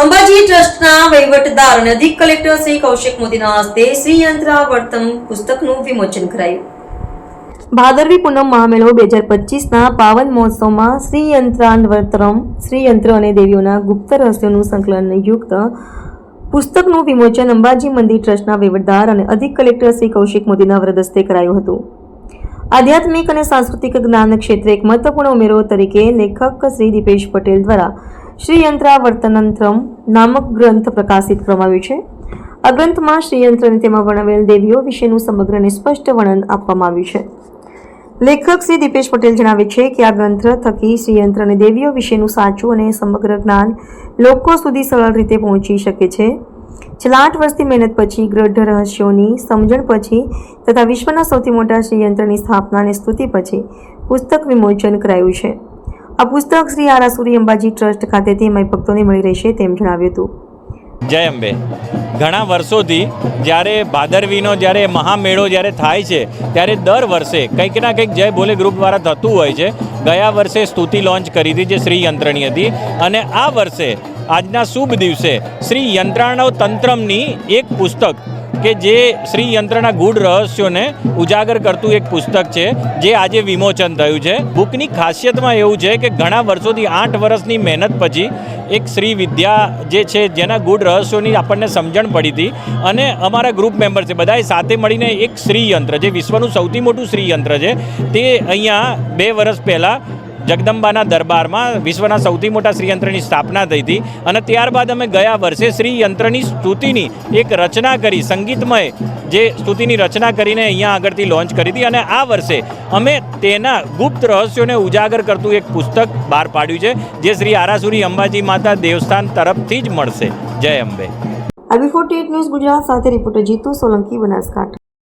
અંબાજી ટ્રસ્ટના વહીવટદાર અને અધિક કલેક્ટર શ્રી કૌશિક મોદીના હસ્તે શ્રી યંત્રાવર્તમ પુસ્તકનું વિમોચન કરાયું. ભાદરવી પૂનમ મહામેળો બે હજાર પચીસના પાવન મહોત્સવમાં શ્રી યંત્રાન્વર્તરમ શ્રી યંત્ર અને દેવીઓના ગુપ્ત રહસ્યોનું સંકલન યુક્ત પુસ્તકનું વિમોચન અંબાજી મંદિર ટ્રસ્ટના વહીવટદાર અને અધિક કલેક્ટર શ્રી કૌશિક મોદીના વ્રદસ્તે કરાયું હતું. આધ્યાત્મિક અને સાંસ્કૃતિક જ્ઞાન ક્ષેત્રે એક મહત્વપૂર્ણ ઉમેરો તરીકે લેખક શ્રી દીપેશ પટેલ દ્વારા શ્રી યંત્રાવર્તનંત્રમ નામક ગ્રંથ પ્રકાશિત કરવામાં આવ્યું છે. આ ગ્રંથમાં શ્રી અને તેમાં વર્ણવેલ દેવીઓ વિશેનું સમગ્ર અને સ્પષ્ટ વર્ણન આપવામાં આવ્યું છે. લેખક શ્રી દીપેશ પટેલ જણાવે છે કે આ ગ્રંથ થકી શ્રીયંત્ર અને દેવીઓ વિશેનું સાચું અને સમગ્ર જ્ઞાન લોકો સુધી સરળ રીતે પહોંચી શકે છે. છેલ્લા આઠ વર્ષથી મહેનત પછી ગ્રઢ રહસ્યોની સમજણ પછી તથા વિશ્વના સૌથી મોટા શ્રીયંત્રની સ્થાપના અને સ્તુતિ પછી પુસ્તક વિમોચન કરાયું છે. આ પુસ્તક શ્રી આરાસુરી અંબાજી ટ્રસ્ટ ખાતેથી માઈ ભક્તોને મળી રહેશે તેમ જણાવ્યું હતું. જય અંબે. ઘણા વર્ષોથી જ્યારે ભાદરવીનો જ્યારે મહામેળો જ્યારે થાય છે, ત્યારે દર વર્ષે કંઈક ના કંઈક જય ભોલે ગ્રુપ દ્વારા થતું હોય છે. ગયા વર્ષે સ્તુતિ લોન્ચ કરી હતી જે શ્રી યંત્રણી હતી અને આ વર્ષે આજના શુભ દિવસે શ્રી યંત્રાણવ તંત્રમની એક પુસ્તક કે જે શ્રી યંત્રના ગૂઢ રહસ્યોને ઉજાગર કરતું એક પુસ્તક છે, જે આજે વિમોચન થયું છે. બુકની ખાસિયતમાં એવું છે કે ઘણા વર્ષોથી આઠ વર્ષની મહેનત પછી એક શ્રી વિદ્યા જે છે, જેના ગૂઢ રહસ્યોની આપણને સમજણ પડી હતી અને અમારા ગ્રુપ મેમ્બર છે, બધાએ સાથે મળીને એક શ્રી યંત્ર જે વિશ્વનું સૌથી મોટું શ્રી યંત્ર છે, તે અહીંયા બે વર્ષ પહેલાં જગદંબાના દરબારમાં વિશ્વના સૌથી મોટા શ્રીયંત્રની સ્થાપના થઈ હતી અને ત્યારબાદ અમે ગયા વર્ષે શ્રીયંત્રની સ્તુતિની એક રચના કરી, સંગીતમય જે સ્તુતિની રચના કરીને અહીંયા આગળથી લોન્ચ કરી હતી અને આ વર્ષે અમે તેના ગુપ્ત રહસ્યોને ઉજાગર કરતું એક પુસ્તક બહાર પાડ્યું છે, જે શ્રી આરાસુરી અંબાજી માતા દેવસ્થાન તરફથી જ મળશે. જય Ambe. RB forty news Gujarat સાથે રિપોર્ટર જીતુ સોલંકી બનાસકાંઠા.